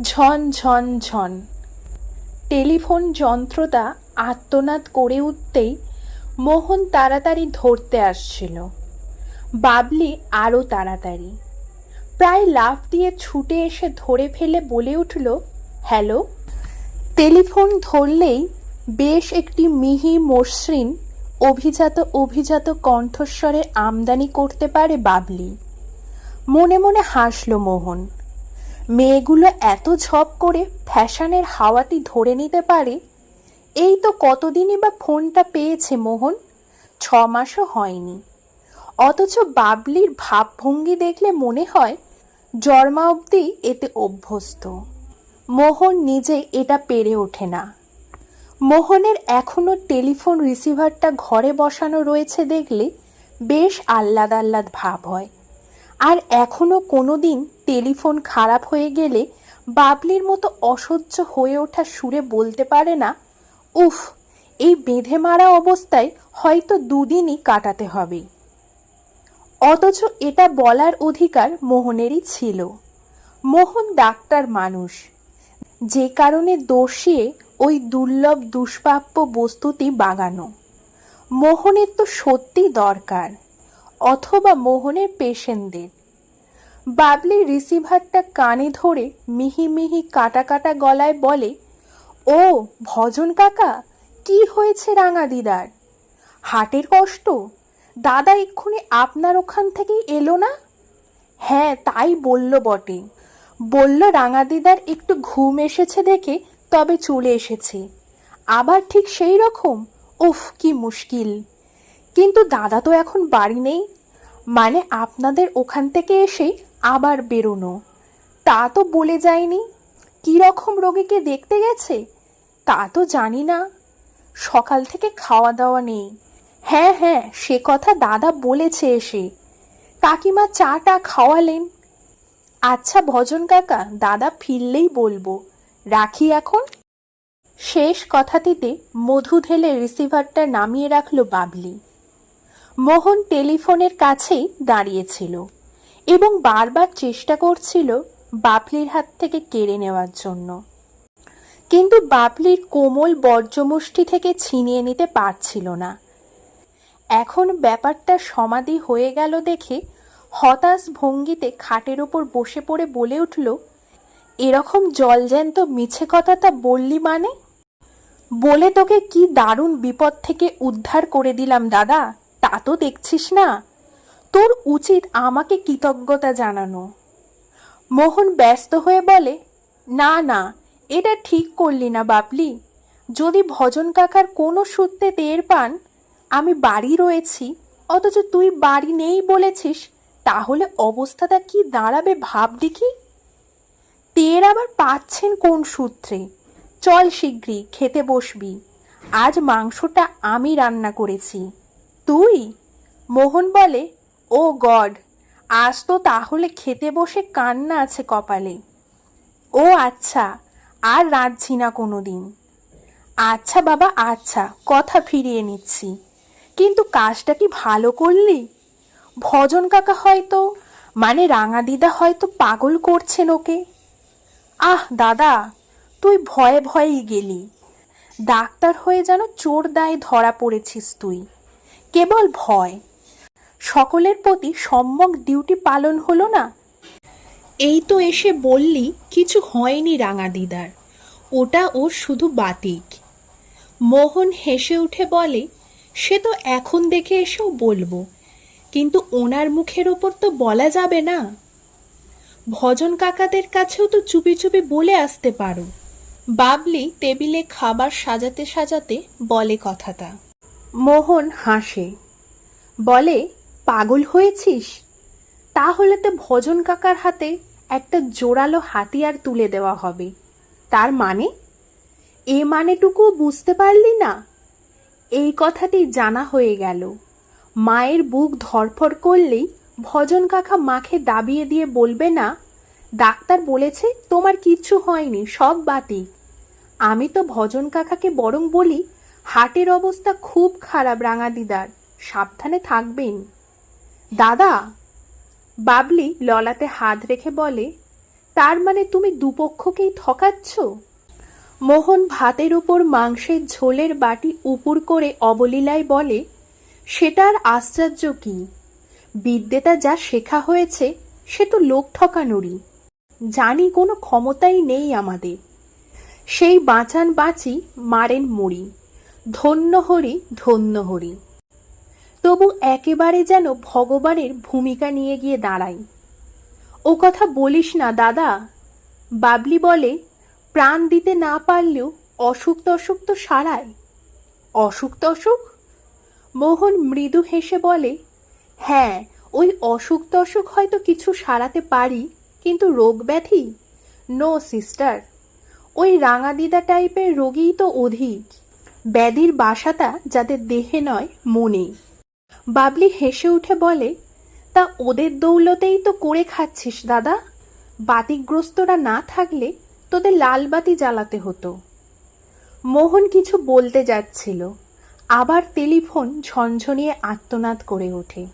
ঝন ঝন ঝন। Telephone যন্ত্রটা আত্মনাদ করে উঠতেই মোহন তাড়াতাড়ি ধরতে আসছিল। বাবলি আরও তাড়াতাড়ি। প্রায় লাফ দিয়ে ছুটে এসে ধরে ফেলে বলে উঠল, হ্যালো? টেলিফোন ধরলেই বেশ একটি মিহি মসৃণ, অভিজাত অভিজাত কণ্ঠস্বরে আমদানি করতে পারে বাবলি। মনে মনে হাসল মোহন। মেয়েগুলো এত ঝপ করে ফ্যাশনের হাওয়াটি ধরে নিতে পারে? এই তো কতদিনই বা ফোনটা পেয়েছে মোহন? ছ মাসও হয়নি। অথচ বাবলির ভাবভঙ্গি দেখলে মনে হয় জন্মা অবধি এতে অভ্যস্ত। মোহন নিজে এটা পেরে ওঠে না। মোহনের এখনও টেলিফোন রিসিভারটা ঘরে বসানো রয়েছে দেখলে বেশ আহ্লাদ আহ্লাদ ভাব হয়। আর এখনও কোনো দিন টেলিফোন খারাপ হয়ে গেলে বাবলির মতো অসহ্য হয়ে ওঠা সুরে বলতে পারে না, উফ, এই বেঁধে মারা অবস্থায় হয়তো দুদিনই কাটাতে হবে। অথচ এটা বলার অধিকার মোহনেরই ছিল। মোহন ডাক্তার মানুষ। যে কারণে দোষিয়ে ওই দুর্লভ দুষ্প্রাপ্য বস্তুটি বাগানো। মোহনের তো সত্যি দরকার, অথবা মোহনের পেশেন্টদের। বাবলি রিসিভারটা কানে ধরে মিহি মিহি কাটা কাটা গলায় বলে, ও, ভজন কাকা, কি হয়েছে রাঙা দিদার? হাটের কষ্ট? দাদা এক্ষুনি আপনার ওখান থেকেই এলো না? হ্যাঁ তাই বলল বটে। বলল রাঙা দিদার একটু ঘুম এসেছে দেখে তবে চলে এসেছে। আবার ঠিক সেই রকম? উফ, কি মুশকিল। কিন্তু দাদা তো এখন বাড়ি নেই। মানে আপনাদের ওখান থেকে এসেই আবার বেরোনো। তা তো বলে যায়নি। কী রকম রোগীকে দেখতে গেছে? তা তো জানি না। সকাল থেকে খাওয়া দাওয়া নেই। হ্যাঁ হ্যাঁ সে কথা দাদা বলেছে এসে। কাকিমা চাটা খাওয়ালেন। আচ্ছা ভজন কাকা, দাদা ফিরলেই বলব। রাখি এখন? শেষ কথাটিতে মধু ঢেলে রিসিভারটা নামিয়ে রাখল বাবলি। মোহন টেলিফোনের কাছেই দাঁড়িয়েছিল এবং বারবার চেষ্টা করছিল বাবলির হাত থেকে কেড়ে নেওয়ার জন্য। কিন্তু বাবলির কোমল বর্জ্যমুষ্টি থেকে ছিনিয়ে নিতে পারছিল না। এখন ব্যাপারটা সমাধি হয়ে গেল দেখে হতাশ ভঙ্গিতে খাটের ওপর বসে পড়ে বলে উঠল, এরকম জলজ্যান্ত মিছে কথাটা বললি মানে? বলে তোকে কি দারুণ বিপদ থেকে উদ্ধার করে দিলাম দাদা, তা তো দেখছিস না? তোর উচিত আমাকে কৃতজ্ঞতা জানানো। মোহন ব্যস্ত হয়ে বলে, না না, এটা ঠিক করলি না বাপলি যদি ভজন কাকার কোনো সূত্রে টের পান, আমি বাড়ি রয়েছি, অথচ তুই বাড়ি নেই বলেছিস, তাহলে অবস্থাটা কি দাঁড়াবে ভাবলি কি টের আবার পাচ্ছেন কোন সূত্রে? চল শিগগিরই, খেতে বসবি। আজ মাংসটা আমি রান্না করেছি। তুই? মোহন বলে ও গড, আজ তো তাহলে খেতে বসে কান্না আছে কপালে। ও আচ্ছা আর রাঁধছি না কোনো দিন আচ্ছা বাবা আচ্ছা কথা ফিরিয়ে নিচ্ছি। কিন্তু কাজটা কি ভালো করলি? ভজন কাকা হয়তো মানে রাঙা দিদা হয়তো পাগল করছেন ওকে। আহ দাদা, তুই ভয়ে ভয়েই গেলি। ডাক্তার হয়ে যেন চোর দায়ে ধরা পড়েছিস তুই। কেবল ভয়। সকলের প্রতি সম্যক ডিউটি পালন হলো না? এই তো এসে বললি কিছু হয়নি রাঙা দিদার। ওটা ওর শুধু বাতিক। মোহন হেসে উঠে বলে সে তো এখন দেখে এসেও বলব কিন্তু ওনার মুখের ওপর তো বলা যাবে না। ভজন কাকাদের কাছেও তো চুপি চুপি বলে আসতে পারো। বাবলি টেবিলে খাবার সাজাতে সাজাতে বলে কথাটা। মোহন হাসে। বলে পাগল হয়েছিস? তাহলে তো ভজন কাকার হাতে একটা জোরালো হাতিয়ার তুলে দেওয়া হবে। তার মানে? এ মানেটুকু বুঝতে পারলি না? এই কথাটি জানা হয়ে গেল। মায়ের বুক ধরফর করলেই ভজন কাকা মাকে দাবিয়ে দিয়ে বলবে, না, ডাক্তার বলেছে তোমার কিচ্ছু হয়নি, সব বাতি। আমি তো ভজন কাকাকে বরং বলি, হাটের অবস্থা খুব খারাপ রাঙা দিদার, সাবধানে থাকবেন। দাদা, বাবলি ললাতে হাত রেখে বলে, তার মানে তুমি দুপক্ষকেই ঠকাচ্ছ? মোহন ভাতের উপর মাংসের ঝোলের বাটি উপুর করে অবলীলায় বলে, সেটার আশ্চর্য কি? বিদ্যেটা যা শেখা হয়েছে, সে তো লোক ঠকানোরই। জানি কোনো ক্ষমতাই নেই আমাদের। সেই বাঁচান বাঁচি মারেন মরি ধন্য হরি ধন্য হরি। তবু একেবারে যেন ভগবানের ভূমিকা নিয়ে গিয়ে দাঁড়াই। ও কথা বলিস না, দাদা। বাবলি বলে, প্রাণ দিতে না পারলেও অসুখ তসুখ তো সারায়। অসুখ তসুখ? মোহন মৃদু হেসে বলে হ্যাঁ ওই অসুখ তসুখ হয়তো কিছু সারাতে পারি, কিন্তু রোগ ব্যাধি? No, sister. ওই রাঙাদিদা টাইপের রোগীই তো অধিক। ব্যাধির বাসাটা যাদের দেহে নয় মনে বাবলি হেসে উঠে বলে, তা ওদের দৌলতেই তো করে খাচ্ছিস দাদা। বাতিগ্রস্তরা না থাকলে তোদের লাল বাতি জ্বালাতে হতো। মোহন কিছু বলতে যাচ্ছিল। আবার টেলিফোন ঝনঝনিয়ে আত্মনাদ করে ওঠে।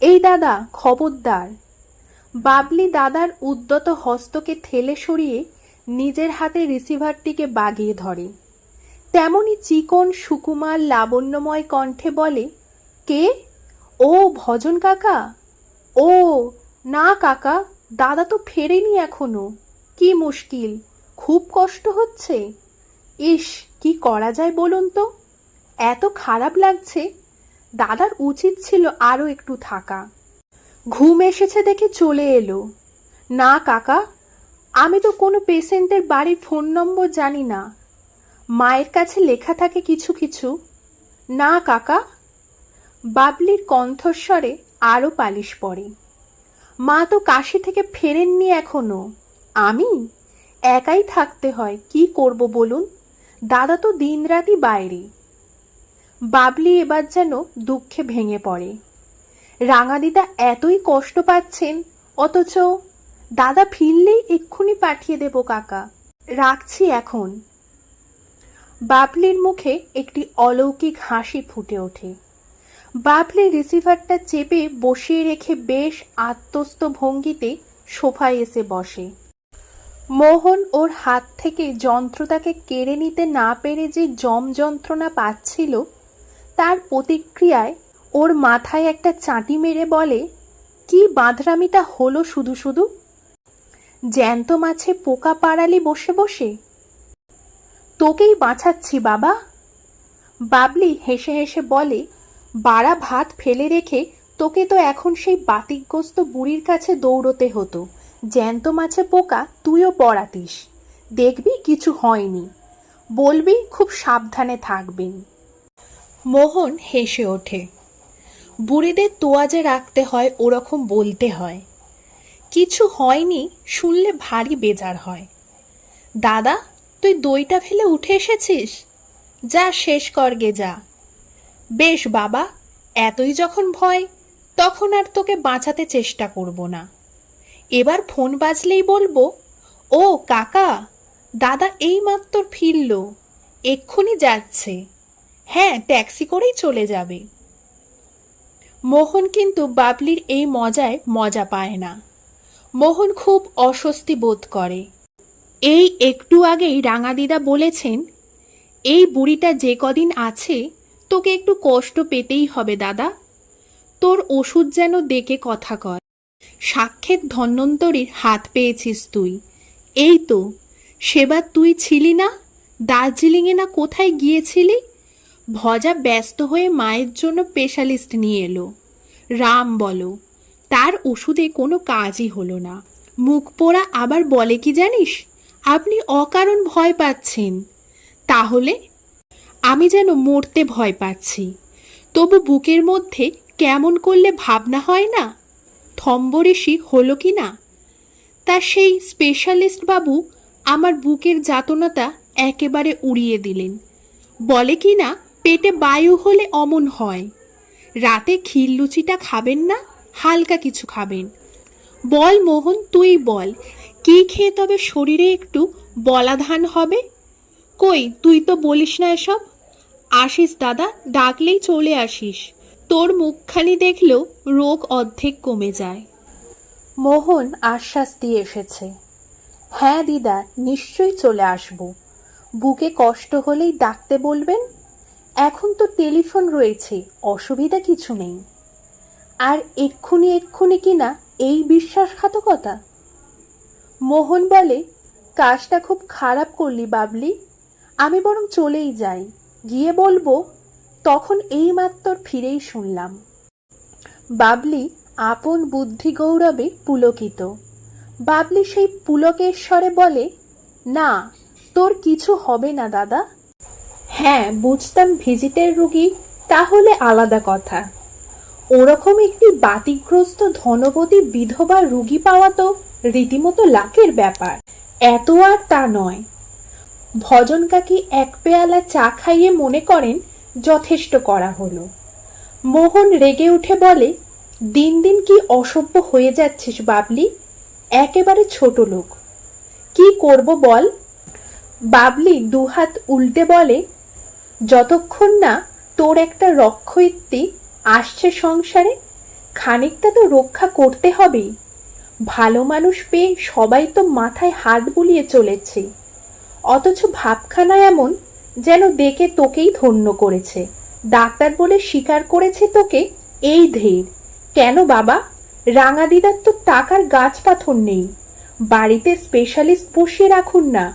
এই দাদা, খবরদার। বাবলি দাদার উদ্যত হস্তকে ঠেলে সরিয়ে নিজের হাতে রিসিভারটিকে বাগিয়ে ধরে। তেমনি চিকন, সুকুমার, লাবণ্যময় কণ্ঠে বলে কে? ও ভজন কাকা? ও, না কাকা, দাদা তো ফেরেনি এখনও। কি মুশকিল, খুব কষ্ট হচ্ছে। ইস, কি করা যায় বলুন তো? এত খারাপ লাগছে। দাদার উচিত ছিল আরও একটু থাকা। ঘুম এসেছে দেখে চলে এলো। না কাকা, আমি তো কোনো পেশেন্টের বাড়ির ফোন নম্বর জানি না। মায়ের কাছে লেখা থাকে কিছু কিছু। না কাকা বাবলির কণ্ঠস্বরে আরও পালিশ পড়ে। মা তো কাশি থেকে ফেরেননি এখনও। আমি? একাই থাকতে হয়, কি করব বলুন? দাদা তো দিনরাতই বাইরে। বাবলি এবার যেন দুঃখে ভেঙে পড়ে। রাঙাদিদা এতই কষ্ট পাচ্ছেন, অথচ দাদা ফিরলেই এক্ষুনি পাঠিয়ে দেব কাকা। রাখছি এখন। বাবলির মুখে একটি অলৌকিক হাসি ফুটে ওঠে। বাবলি রিসিভারটা চেপে বসিয়ে রেখে বেশ আত্মস্থ ভঙ্গিতে সোফায় এসে বসে। মোহন ওর হাত থেকে যন্ত্রটাকে কেড়ে নিতে না পেরে যে জম যন্ত্রণা পাচ্ছিল, তার প্রতিক্রিয়ায় ওর মাথায় একটা চাঁটি মেরে বলে, কি বাঁধরামিটা হলো শুধু শুধু? জ্যান্ত মাছে পোকা পাড়ালি বসে বসে? তোকেই বাঁচাচ্ছি বাবা। বাবলি হেসে হেসে বলে বাড়া ভাত ফেলে রেখে তোকে তো এখন সেই বাতিগ্রস্ত বুড়ির কাছে দৌড়তে হতো। জ্যান্ত মাছে পোকা, তুইও পড়াতিস। দেখবি কিছু হয়নি। বলবি খুব সাবধানে থাকবেন। মোহন হেসে ওঠে। বুড়িদের তোয়াজে রাখতে হয়, ওরকম বলতে হয়। কিছু হয়নি শুনলে ভারী বেজার হয়। দাদা, তুই দইটা ফেলে উঠে এসেছিস? যা, শেষ করগে যা। বেশ বাবা, এতই যখন ভয়, তখন আর তোকে বাঁচাতে চেষ্টা করব না। এবার ফোন বাজলেই বলব, ও কাকা, দাদা এইমাত্র ফিরল, এক্ষুনি যাচ্ছে। হ্যাঁ ট্যাক্সি করেই চলে যাবে। মোহন কিন্তু বাবলির এই মজায় মজা পায় না। মোহন খুব অস্বস্তি বোধ করে। এই একটু আগেই রাঙাদিদা বলেছেন, এই বুড়িটা যে কদিন আছে তোকে একটু কষ্ট পেতেই হবে, দাদা। তোর ওষুধ যেন ডেকে কথা কয়। সাক্ষেত ধন্বন্তরীর হাত পেয়েছিস তুই। এই তো, সেবার তুই ছিলি না? দার্জিলিংয়ে না কোথায় গিয়েছিলি? ভজা ব্যস্ত হয়ে মায়ের জন্য স্পেশালিস্ট নিয়ে এলো। রাম বলো, তার ওষুধে কোনো কাজই হলো না। মুখ পোড়া আবার বলে কি জানিস? আপনি অকারণ ভয় পাচ্ছেন। তাহলে আমি যেন মরতে ভয় পাচ্ছি। তবু বুকের মধ্যে কেমন করলে ভাবনা হয় না? থম্বরেশি হলো কি না? তা সেই স্পেশালিস্ট বাবু আমার বুকের যাতনাটা একেবারে উড়িয়ে দিলেন। বলে কি না, পেটে বায়ু হলে অমন হয়। রাতে ক্ষীর লুচিটা খাবেন না, হালকা কিছু খাবেন। বল মোহন, তুই বল, কি খেয়ে তবে শরীরে একটু বলাধান হবে? কই, তুই তো বলিস না এসব। আসিস দাদা, ডাকলেই চলে আসিস। তোর মুখখানি দেখলেও রোগ অর্ধেক কমে যায়। মোহন আশ্বাস দিয়ে এসেছে। হ্যাঁ দিদা, নিশ্চয়ই চলে আসব। বুকে কষ্ট হলেই ডাকতে বলবেন? এখন তো টেলিফোন রয়েছে, অসুবিধা কিছু নেই। আর এক্ষুনি এক্ষুনি কিনা এই বিশ্বাসঘাতকতা? মোহন বলে, কাজটা খুব খারাপ করলি বাবলি, আমি বরং চলেই যাই। গিয়ে বলব, তখন এইমাত্র ফিরেই শুনলাম। বাবলি আপন বুদ্ধি গৌরবে পুলকিত। বাবলি সেই পুলকের স্বরে বলে, না, তোর কিছু হবে না দাদা। হ্যাঁ বুঝতাম ভিজিটের রুগী, তাহলে আলাদা কথা। ওরকম একটি বাতিগ্রস্ত ধনবতী বিধবা রুগী পাওয়া তো রীতিমতো লাখের ব্যাপার। এত আর তা নয়। ভজন কাকি এক পেয়ালা চা খাইয়ে মনে করেন? যথেষ্ট করা হলো। মোহন রেগে উঠে বলে, দিন দিন কি অসভ্য হয়ে যাচ্ছিস বাবলি? একেবারে ছোট লোক। কি করব বল? বাবলি দুহাত উল্টে বলে, যতক্ষণ না তোর একটা রক্ষয়িত্রী আসছে সংসারে, খানিকটা তো রক্ষা করতে হবেই। ভালো মানুষ পেয়ে সবাই তো মাথায় হাত বুলিয়ে চলেছে। অথচ ভাবখানা এমন যেন দেখে তোকেই ধন্য করেছে। ডাক্তার বলে স্বীকার করেছে তোকে এই ধীর। কেন বাবা? রাঙা দিদার তো টাকার গাছ পাথর নেই। বাড়িতে স্পেশালিস্ট বসিয়ে রাখুন না।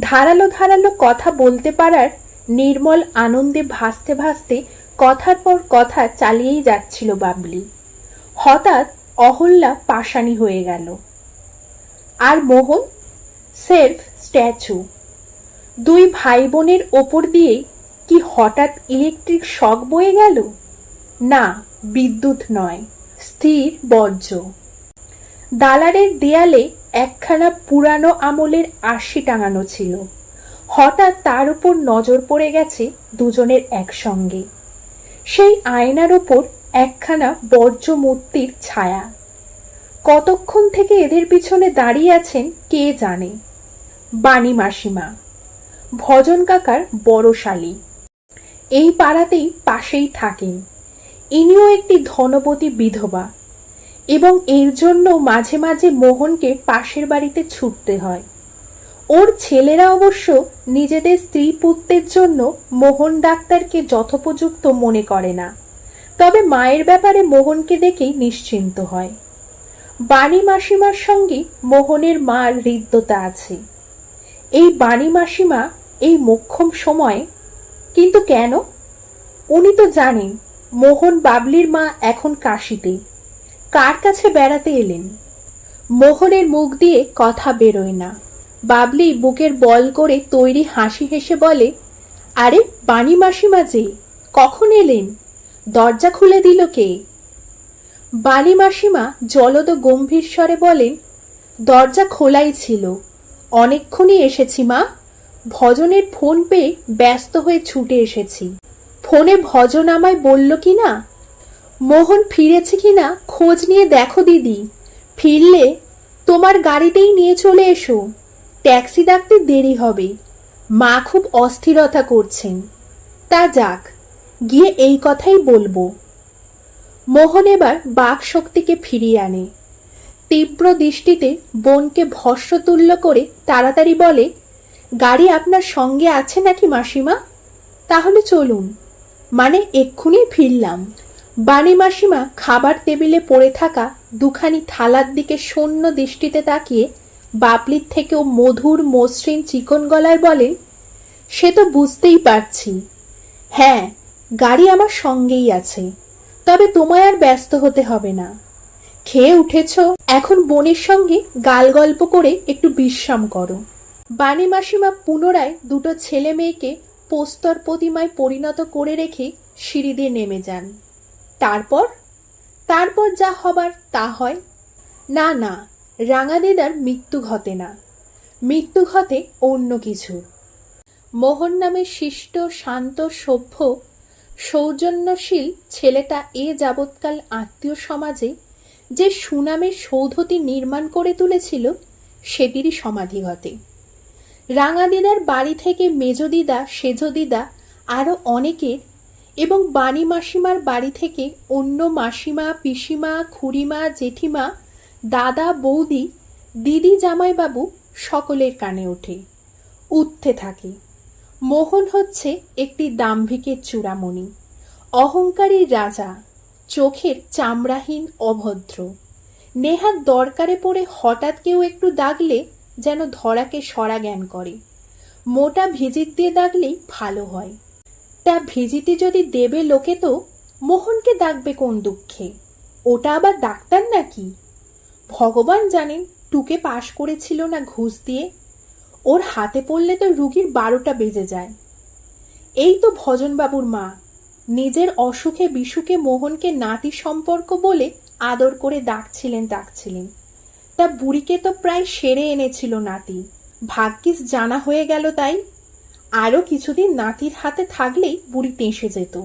ধারালো ধারালো কথা বলতে পারার নির্মল আনন্দে ভাসতে ভাসতে কথার পর কথা চালিয়েই যাচ্ছিল বাবলি। হঠাৎ অহল্যা পাশানি হয়ে গেল। আর মোহন? Self statue. দুই ভাই বোনের ওপর দিয়ে কি হঠাৎ ইলেকট্রিক শক বয়ে গেল? না, বিদ্যুৎ নয়, স্থির বর্জ্য। দালারের দেয়ালে একখানা পুরানো আমলের আশি টাঙানো ছিল। হঠাৎ তার উপর নজর পড়ে গেছে দুজনের একসঙ্গে। সেই আয়নার ওপর একখানা বর্জ্য মূর্তির ছায়া। কতক্ষণ থেকে এদের পিছনে দাঁড়িয়ে আছেন কে জানে? বাণী মাসিমা। ভজন কাকার বড় শালী। এই পাড়াতেই পাশেই থাকেন। ইনিও একটি ধনবতী বিধবা এবং এর জন্য মাঝে মাঝে মোহনকে পাশের বাড়িতে ছুটতে হয়। ওর ছেলেরা অবশ্য নিজেদের স্ত্রী পুত্রের জন্য মোহন ডাক্তারকে যথোপযুক্ত মনে করে না। তবে মায়ের ব্যাপারে মোহনকে দেখেই নিশ্চিন্ত হয়। বাণী মাসিমার সঙ্গে মোহনের মার হৃদ্যতা আছে। এই বাণী মাসিমা এই মোক্ষম সময়ে। কিন্তু কেন? উনি তো জানেন, মোহন বাবলির মা এখন কাশিতে। কার কাছে বেড়াতে এলেন? মোহনের মুখ দিয়ে কথা বেরোয় না। বাবলি বুকের বল করে তৈরি হাসি হেসে বলে, আরে বাণী মাসিমা যে, কখন এলেন? দরজা খুলে দিল কে? বাণী মাসিমা জলদ গম্ভীর স্বরে বলেন, দরজা খোলাই ছিল। অনেকক্ষণই এসেছি, মা। ভজনের ফোন পেয়ে ব্যস্ত হয়ে ছুটে এসেছি। ফোনে ভজন আমায় বলল কি না? মোহন ফিরেছে কি না খোঁজ নিয়ে দেখো, দিদি। ফিরলে তোমার গাড়িতেই নিয়ে চলে এসো। ট্যাক্সি ডাকতে দেরি হবে। মা খুব অস্থিরতা করছেন। তা যাক, গিয়ে এই কথাই বলব। মোহন এবার বাক শক্তিকে ফিরিয়ে আনে। তীব্র দৃষ্টিতে বোনকে ভস্যতুল্য করে তাড়াতাড়ি বলে, গাড়ি আপনার সঙ্গে আছে নাকি মাসিমা? তাহলে চলুন। মানে এক্ষুনি ফিরলাম। বাণী মাসিমা খাবার টেবিলে পড়ে থাকা দুখানি থালার দিকে শূন্য দৃষ্টিতে তাকিয়ে বাবলির থেকেও মধুর মসৃণ চিকন গলায় বলেন সে তো বুঝতেই পারছি। হ্যাঁ গাড়ি আমার সঙ্গেই আছে, তবে তোমায় আর ব্যস্ত হতে হবে না। খেয়ে উঠেছ? এখন বোনের সঙ্গে গাল গল্প করে একটু বিশ্রাম করো। বাণী মাসিমা পুনরায় দুটো ছেলে মেয়েকে পোস্তর প্রতিমায় পরিণত করে রেখে সিঁড়ি দিয়ে নেমে যান। তারপর? তারপর যা হবার তা হয়। না না, রাঙাদিদার মৃত্যু ঘটে না। মৃত্যু ঘটে অন্য কিছু। মোহন নামে শিষ্ট, শান্ত, সভ্য, সৌজন্যশীল ছেলেটা এ যাবৎকাল আত্মীয় সমাজে যে সুনামের সৌধটি নির্মাণ করে তুলেছিল, সেটিরই সমাধি ঘটে। রাঙাদিদার বাড়ি থেকে মেজদিদা সেজদিদা আরও অনেকের এবং বাণী মাসিমার বাড়ি থেকে অন্য মাসিমা, পিসিমা, খুড়িমা, জেঠিমা, দাদা, বৌদি, দিদি, জামাইবাবু সকলের কানে ওঠে, উঠতে থাকে। মোহন হচ্ছে একটি দাম্ভিকের চূড়ামণি অহংকারী রাজা। চোখের চামড়াহীন অভদ্র। নেহাত দরকারে পড়ে হঠাৎ কেউ একটু দাগলে যেন ধরাকে সরা জ্ঞান করে। মোটা ভিজিট দিয়ে দাগলেই ভালো হয়। তা ভিজিটি যদি দেবে লোকে তো, মোহনকে ডাকবে কোন দুঃখে? ওটা আবার ডাক্তার নাকি? ভগবান জানেন টুকে পাশ করেছিল না ঘুষ দিয়ে। ওর হাতে পড়লে তো রুগীর বারোটা বেজে যায়। এই তো ভজনবাবুর মা। নিজের অসুখে বিসুখে মোহনকে নাতি সম্পর্ক বলে আদর করে ডাকছিলেন ডাকছিলেন। তা বুড়িকে তো প্রায় সেরে এনেছিল নাতি। ভাগ্যিস জানা হয়ে গেল তাই। আরও কিছুদিন নাতির হাতে থাকলেই বুড়ি তেঁসে যেত।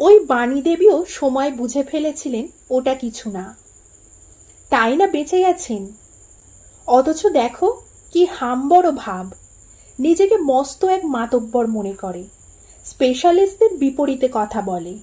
ওই বাণী দেবীও সময় বুঝে ফেলেছিলেন, ওটা কিছু না। তাই না বেঁচে গেছেন? অথচ দেখো, কি হাম্বড় ভাব। নিজেকে মস্ত এক মাতব্বর মনে করে। স্পেশালিস্টদের বিপরীতে কথা বলে।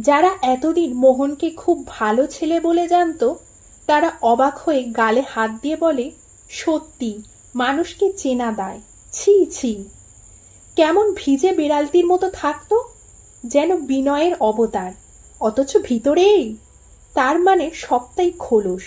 যারা এতদিন মোহনকে খুব ভালো ছেলে বলে জানতো, তারা অবাক হয়ে গালে হাত দিয়ে বলে, সত্যি, মানুষকে চেনা দায়। ছি ছি। কেমন ভিজে বিড়ালটির মতো থাকতো, যেন বিনয়ের অবতার। অথচ ভিতরেই। তার মানে সবটাই খোলস।